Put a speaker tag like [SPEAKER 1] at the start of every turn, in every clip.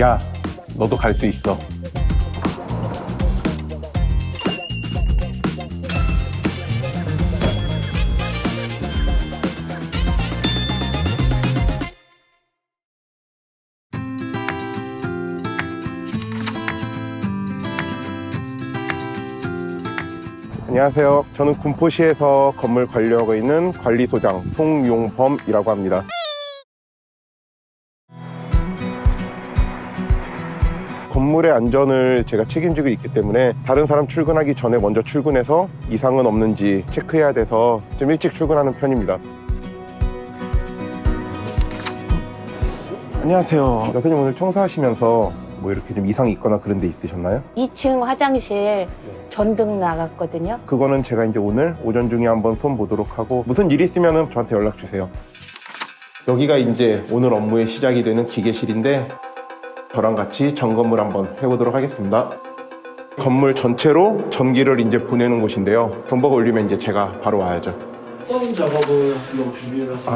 [SPEAKER 1] 야, 너도 갈 수 있어. 안녕하세요. 저는 군포시에서 건물 관리하고 있는 관리소장 송용범이라고 합니다. 건물의 안전을 제가 책임지고 있기 때문에 다른 사람 출근하기 전에 먼저 출근해서 이상은 없는지 체크해야 돼서 좀 일찍 출근하는 편입니다. 안녕하세요. 여사님 오늘 청소하시면서 뭐 이렇게 좀 이상이 있거나 그런 데 있으셨나요?
[SPEAKER 2] 2층 화장실 전등 나갔거든요.
[SPEAKER 1] 그거는 제가 이제 오늘 오전 중에 한번 손 보도록 하고 무슨 일 있으면 저한테 연락 주세요. 여기가 이제 오늘 업무의 시작이 되는 기계실인데 저랑 같이 점검을 한번 해보도록 하겠습니다. 건물 전체로 전기를 이제 보내는 곳인데요. 경보가 울리면 이제 제가 바로 와야죠.
[SPEAKER 3] 어떤 작업을 지금 준비를 하시나요?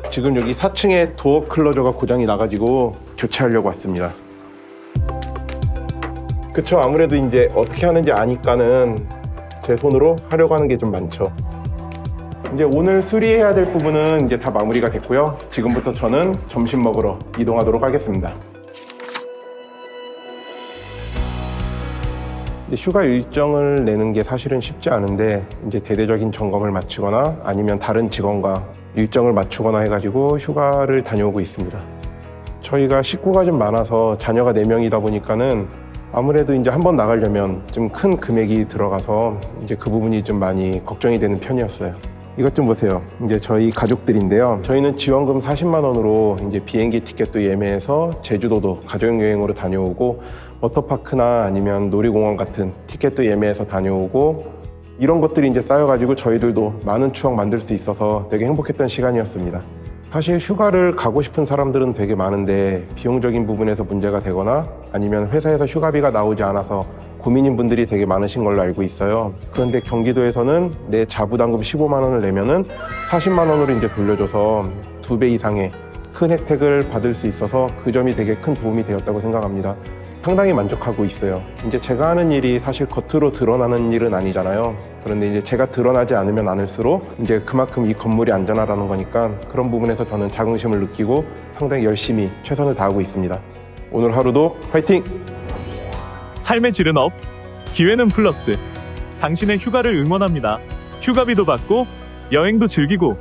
[SPEAKER 1] 아, 지금 여기 4층에 도어 클로저가 고장이 나가지고 교체하려고 왔습니다. 그쵸. 아무래도 이제 어떻게 하는지 아니까는 제 손으로 하려고 하는 게 좀 많죠. 이제 오늘 수리해야 될 부분은 이제 다 마무리가 됐고요. 지금부터 저는 점심 먹으러 이동하도록 하겠습니다. 휴가 일정을 내는 게 사실은 쉽지 않은데 이제 대대적인 점검을 마치거나 아니면 다른 직원과 일정을 맞추거나 해가지고 휴가를 다녀오고 있습니다. 저희가 식구가 좀 많아서 자녀가 4명이다 보니까는 아무래도 이제 한번 나가려면 좀 큰 금액이 들어가서 이제 그 부분이 좀 많이 걱정이 되는 편이었어요. 이것 좀 보세요. 이제 저희 가족들인데요. 저희는 지원금 40만 원으로 이제 비행기 티켓도 예매해서 제주도도 가족여행으로 다녀오고 워터파크나 아니면 놀이공원 같은 티켓도 예매해서 다녀오고 이런 것들이 이제 쌓여가지고 저희들도 많은 추억 만들 수 있어서 되게 행복했던 시간이었습니다. 사실 휴가를 가고 싶은 사람들은 되게 많은데 비용적인 부분에서 문제가 되거나 아니면 회사에서 휴가비가 나오지 않아서 고민인 분들이 되게 많으신 걸로 알고 있어요. 그런데 경기도에서는 내 자부담금 15만 원을 내면은 40만 원으로 이제 돌려줘서 두 배 이상의 큰 혜택을 받을 수 있어서 그 점이 되게 큰 도움이 되었다고 생각합니다. 상당히 만족하고 있어요. 이제 제가 하는 일이 사실 겉으로 드러나는 일은 아니잖아요. 그런데 이제 제가 드러나지 않으면 않을수록 이제 그만큼 이 건물이 안전하다는 거니까 그런 부분에서 저는 자긍심을 느끼고 상당히 열심히 최선을 다하고 있습니다. 오늘 하루도 화이팅!
[SPEAKER 4] 삶의 질은 업, 기회는 플러스. 당신의 휴가를 응원합니다. 휴가비도 받고 여행도 즐기고